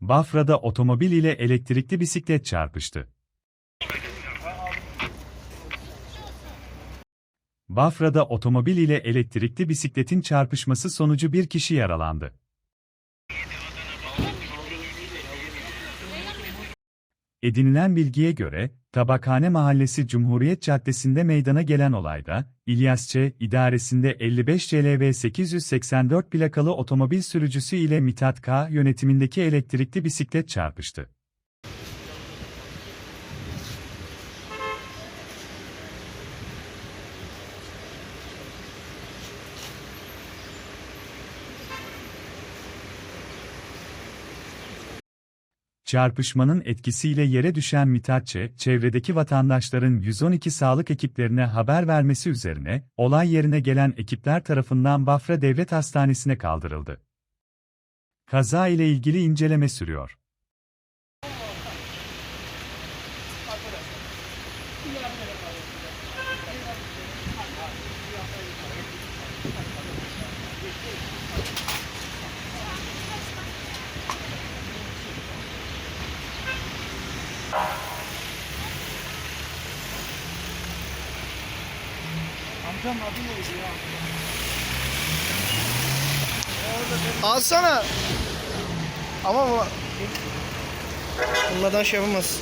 Bafra'da otomobil ile elektrikli bisiklet çarpıştı. Bafra'da otomobil ile elektrikli bisikletin çarpışması sonucu bir kişi yaralandı. Edinilen bilgiye göre, Tabakhane Mahallesi Cumhuriyet Caddesi'nde meydana gelen olayda, İlyas Ç. idaresinde 55 CLV 884 plakalı otomobil sürücüsü ile Mithat K. yönetimindeki elektrikli bisiklet çarpıştı. Çarpışmanın etkisiyle yere düşen Mithatçe, çevredeki vatandaşların 112 sağlık ekiplerine haber vermesi üzerine, olay yerine gelen ekipler tarafından Bafra Devlet Hastanesi'ne kaldırıldı. Kaza ile ilgili inceleme sürüyor. Alsana. Ama bu... Bunlardan şey yapamaz.